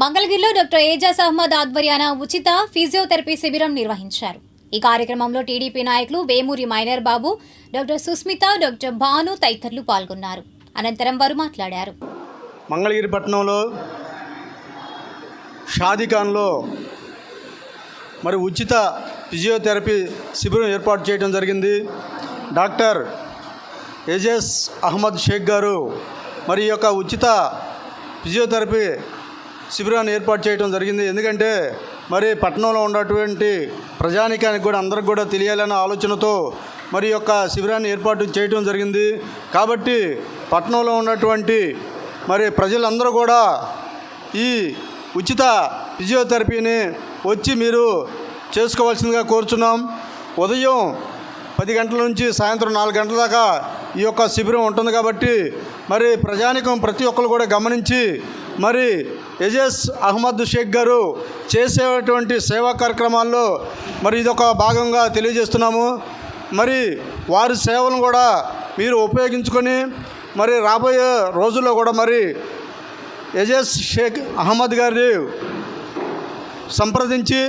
మంగళగిరిలో డాక్టర్ ఏజాజ్ అహ్మద్ ఆధ్వర్యాన ఉచిత ఫిజియోథెరపీ శిబిరం నిర్వహించారు. ఈ కార్యక్రమంలో టీడీపీ నాయకులు వేమూరి మైనర్ బాబు డాక్టర్ సుస్మిత డాక్టర్ భాను తదితరులు పాల్గొన్నారు. అనంతరం వారు మాట్లాడారు. మంగళగిరి పట్టణంలో షాదిఖాన్లో మరి ఉచిత ఫిజియోథెరపీ శిబిరం ఏర్పాటు చేయడం జరిగింది. డాక్టర్ ఏజెస్ అహ్మద్ షేక్ గారు మరి యొక్క ఉచిత ఫిజియోథెరపీ శిబిరాన్ని ఏర్పాటు చేయడం జరిగింది. ఎందుకంటే మరి పట్టణంలో ఉన్నటువంటి ప్రజానికానికి కూడా అందరికి కూడా తెలియాలనే ఆలోచనతో మరి యొక్క శిబిరాన్ని ఏర్పాటు చేయడం జరిగింది. కాబట్టి పట్టణంలో ఉన్నటువంటి మరి ప్రజలందరూ కూడా ఈ ఉచిత ఫిజియోథెరపీని వచ్చి మీరు చేసుకోవాల్సిందిగా కోరుచున్నాం. ఉదయం పది గంటల నుంచి సాయంత్రం నాలుగు గంటల దాకా ఈ యొక్క శిబిరం ఉంటుంది కాబట్టి మరి ప్రజానికం ప్రతి ఒక్కరు కూడా గమనించి మరి ఎజెస్ అహ్మద్ షేక్ గారు చేసేటువంటి సేవా కార్యక్రమాల్లో మరి ఇదొక భాగంగా తెలియజేస్తున్నాము. మరి వారి సేవలను కూడా మీరు ఉపయోగించుకొని మరి రాబోయే రోజుల్లో కూడా మరి ఎజెస్ షేక్ అహ్మద్ గారిని సంప్రదించి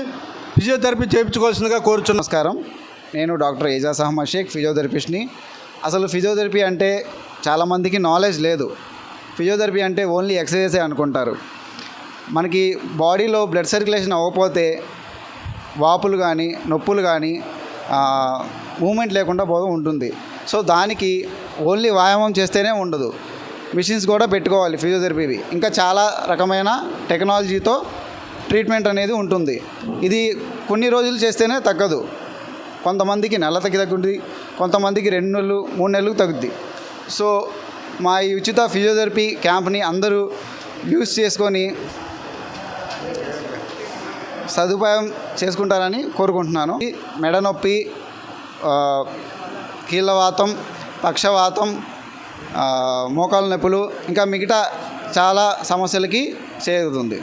ఫిజియోథెరపీ చేయించుకోవాల్సిందిగా కోరుచున్నాం నమస్కారం. నేను డాక్టర్ ఏజాజ్ అహ్మద్ షేక్ ఫిజియోథెరపిస్ట్ని. అసలు ఫిజియోథెరపీ అంటే చాలామందికి నాలెడ్జ్ లేదు. ఫిజియోథెరపీ అంటే ఓన్లీ ఎక్సర్సైజే అనుకుంటారు. మనకి బాడీలో బ్లడ్ సర్క్యులేషన్ అవ్వకపోతే వాపులు కానీ నొప్పులు కానీ మూమెంట్ లేకుండా పోతూ ఉంటుంది. సో దానికి ఓన్లీ వ్యాయామం చేస్తేనే ఉండదు. మిషన్స్ కూడా పెట్టుకోవాలి ఫిజియోథెరపీవి. ఇంకా చాలా రకమైన టెక్నాలజీతో ట్రీట్మెంట్ అనేది ఉంటుంది. ఇది కొన్ని రోజులు చేస్తేనే తగ్గదు. కొంతమందికి నెల తగ్గి తగ్గుతుంది కొంతమందికి రెండు నెలలు మూడు నెలలు తగ్గుద్ది. సో మా ఈ ఉచిత ఫిజియోథెరపీ క్యాంప్ని అందరూ యూస్ చేసుకొని సదుపాయం చేసుకుంటారని కోరుకుంటున్నాను. మెడనొప్పి కీళ్ళవాతం పక్షవాతం మోకాలు నొప్పులు ఇంకా మిగతా చాలా సమస్యలకి చేరుతుంది.